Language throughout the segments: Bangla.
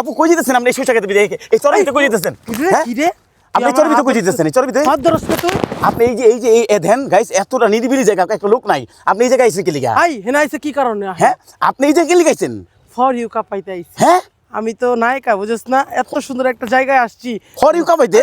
আপু কই যেতেছেন? আপনি এই সুইটা খেতে দেখে এই চরের ভিতরে কই যেতেছেন? হ্যাঁ? আপনি চরের ভিতরে কই যেতেছেন? এই চরের ভিতরে না তুই আপনি এই যে এই যে এই ধ্যান গাইস এতটা নিরিবিলি জায়গা একটা লোক নাই। আপনি এই জায়গায় এসে কি লিগা আই হেনা আইছে কি কারণে? হ্যাঁ? আপনি এই জায়গায় লিগাইছেন ফর ইউ কাপাইতে আইছি হ্যাঁ? আমি তো নায়িকা বুঝছ না? এত সুন্দর একটা জায়গায় আসছি। ইউ কামাইতে।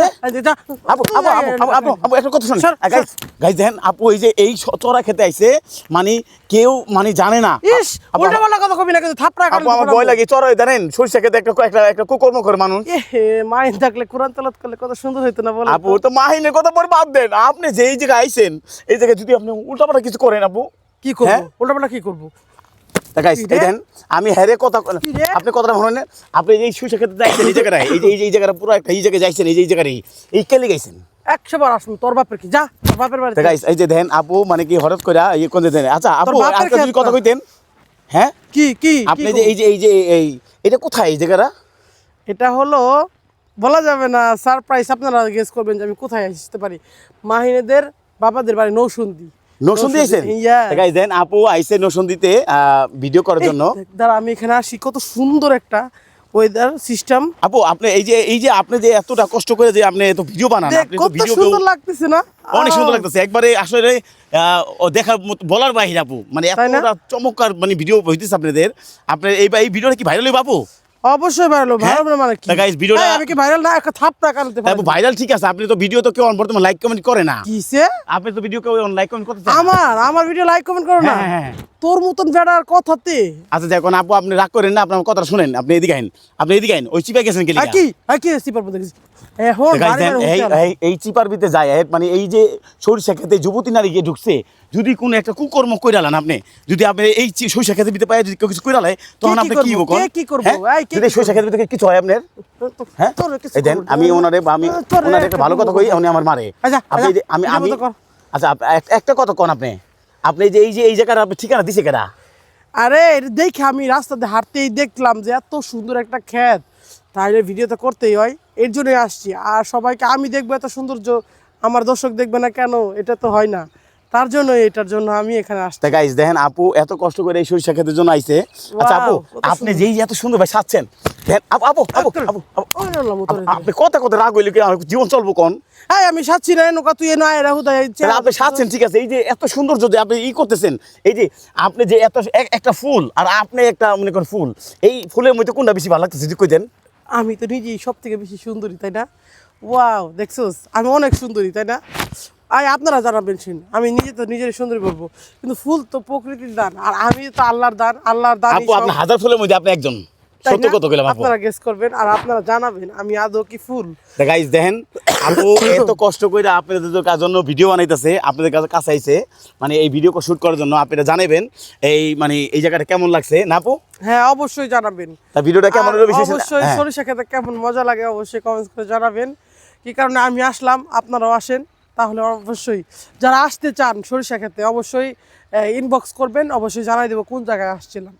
আপু আপু আপু আপু আপু একটা কথা শুনুন। গাইস দেখেন আপু এই যে এই চড়া খেতে আইছে মানে কেউ মানে জানে না। ইস উল্টা পাল্টা কথা কবি না কিন্তু থাপড়া আপু আমার ভয় লাগে চড়া জানেন সরিষা খেতে একটা একটা একটা কুকর্ম করে মানুষ। এ মাইন থাকলে কোরআন তেলাত করলে কত সুন্দর হইতো না বলো আপু তো মাহিনের কথা পরে বাদ দেন। আপনি যে এই জায়গায় আইছেন এই জায়গায় যদি আপনি উল্টাপাল্টা কিছু করেন আপু। কি করব? হ্যাঁ? উল্টা পাল্টা কি করব? আমি হ্যারে কথা আপনি কথাটা মনে আপনি এই যাইছেন এই জায়গায় এই যে এই এই জায়গাটা পুরো একটা এই জায়গায় যাইছেন এই যে এই জায়গায় এই কেলে গাইছেন একশো বার আসুন তোর বাপের কি? যা তোর বাপের বাড়ি এই যে দেন আপু মানে কি হঠাৎ করে ইয়ে কোন দেন আচ্ছা আপু কথা কইতেন হ্যাঁ? কি কি আপনি যে এই যে এই যে এই এটা কোথায় এই জায়গাটা? এটা হলো বলা যাবে না সারপ্রাইজ আপনারা গেস করবেন যে আমি কোথায় আসতে পারি। মাহিনেদের বাবাদের বাড়ি নৌসুন্দি। দিয়েছেন. গাইস দেন আপু আইছে নরসুন্দিতে ভিডিও করার জন্য। দাঁড়া আমি এখানে আসি কত সুন্দর একটা ওয়েদার সিস্টেম আপু আপনি এই যে এই যে আপনি যে এতটা কষ্ট করে যে আপনি এত ভিডিও বানান আপনি তো ভিডিও সুন্দর লাগতেছে না? অনেক সুন্দর লাগতেছে। একবারে আসলে দেখার বলার বাহির আপু। মানে? এতটা চমৎকার মানে ভিডিও হইতেছে আপনাদের। আপনার এই এই ভিডিওটা কি ভাইরাল হইব আপু? অবশ্যই ভাইরাল হ্যাঁ? ভাইরাল মানে কি? গাইস ভিডিওটা- আমি কি ভাইরাল না একটা থাপ টাকা তা পারি? ভাইরাল ঠিক আছে আপনি তো ভিডিও তো কেউ বর্তমানে লাইক কমেন্ট করে না। কিসে? আপনি তো ভিডিও কেউ লাইক কমেন্ট করতে আমার আমার ভিডিও লাইক কমেন্ট করো না। হ্যাঁ, হ্যাঁ। তোর মতন বেড়ার কথাতে। আচ্ছা দেখুন আপু আপনি রাগ করেন না আপনার কথা শুনেন। আপনি এদিকে আইন আপনি এদিকে আইন। ওই চিপে গেছেন কি আর কি? আর কি? সিপার মধ্যে গেছি। এখন তো guys, বাড়ি দেন, বাড়ি এই উঠতে হবে। এই- এই চিপার ভিতরে যায় মানে এই যে সরিষা খেতে যুবতী নারী গিয়ে ঢুকছে যদি কোনো একটা কুকর্ম কইরালেন আপনি যদি আপনি এই সরিষা খেতে ভিতরে পায় যদি কেউ কিছু কইরালে তখন আপনি কি করব? হব কে কি করব? হ্যাঁ? এই, কে যদি সরিষা খেতে ভিতরে কিছু হয় আপনার? হ্যাঁ? তোর কিছু এই দেন আমি ওনারে আমি ওনারে একটা ভালো কথা কই উনি আমার মারে। আচ্ছা, আমি আমি একটা কথা কোন আপনি। আপনি যে এই যে এই আপনি ঠিকানা দিছে আরে দেখে আমি রাস্তাতে হাঁটতেই দেখলাম যে এত সুন্দর একটা ক্ষেত। তাহলে ভিডিও তো করতেই হয়। এর জন্যই আসছি। আর সবাইকে আমি দেখব এত সৌন্দর্য আমার দর্শক দেখবে না কেন? এটা তো হয় না। তার জন্য এটার জন্য আমি এখানে আসছি। তা গাইস দেখেন আপু এত কষ্ট করে এই সরিষা খেতের জন্য আইছে। আচ্ছা আপু আপনি যেই এত সুন্দর ভাই সাজছেন আপু আপু আপু আপনি কথা কথা রাগ হইলে কি জীবন চলবো কোন? এই আমি সাচ্ছি না নৌকা তুই আয় রাহু তাই আপনি সাজছেন ঠিক আছে। এই যে এত সৌন্দর্য যে আপনি ই করতেছেন এই যে আপনি যে এত এক- একটা ফুল আর আপনি একটা মনে করেন ফুল এই ফুলের মধ্যে কোনটা বেশি ভালো লাগতেছে যদি কই দেন? আমি তো নিজেই সব থেকে বেশি সুন্দরী তাই না? ওয়াও দেখছোস আমি অনেক সুন্দরী তাই না? আই আপনারা জানাবেন শুন আমি নিজে তো নিজের সুন্দরী বলব কিন্তু ফুল তো প্রকৃতির দান আর আমি তো আল্লাহর দান আল্লাহর দান আপনি হাজার ফুলের মধ্যে আপনি একজন। সত্য কত গেলাম আপনারা গেস করবেন আর আপনারা জানাবেন আমি আদৌ কি ফুল। গাইজ দেখেন আপু এত কষ্ট করে আপনাদের কার জন্য ভিডিও বানাইতেছে আপনাদের কাছে কাছে আইছে মানে এই ভিডিও শুট করার জন্য আপনারা জানাবেন এই মানে এই জায়গাটা কেমন লাগছে না আপু? হ্যাঁ অবশ্যই জানাবেন। তা ভিডিওটা কেমন হলো বিশেষ অবশ্যই হ্যাঁ। সরিষা খেতে কেমন মজা লাগে অবশ্যই কমেন্টস করে জানাবেন। কি কারণে আমি আসলাম আপনারাও আসেন তাহলে অবশ্যই যারা আসতে চান সরিষা খেতে অবশ্যই ইনবক্স করবেন অবশ্যই জানাই দেবো কোন জায়গায় আসছিলাম।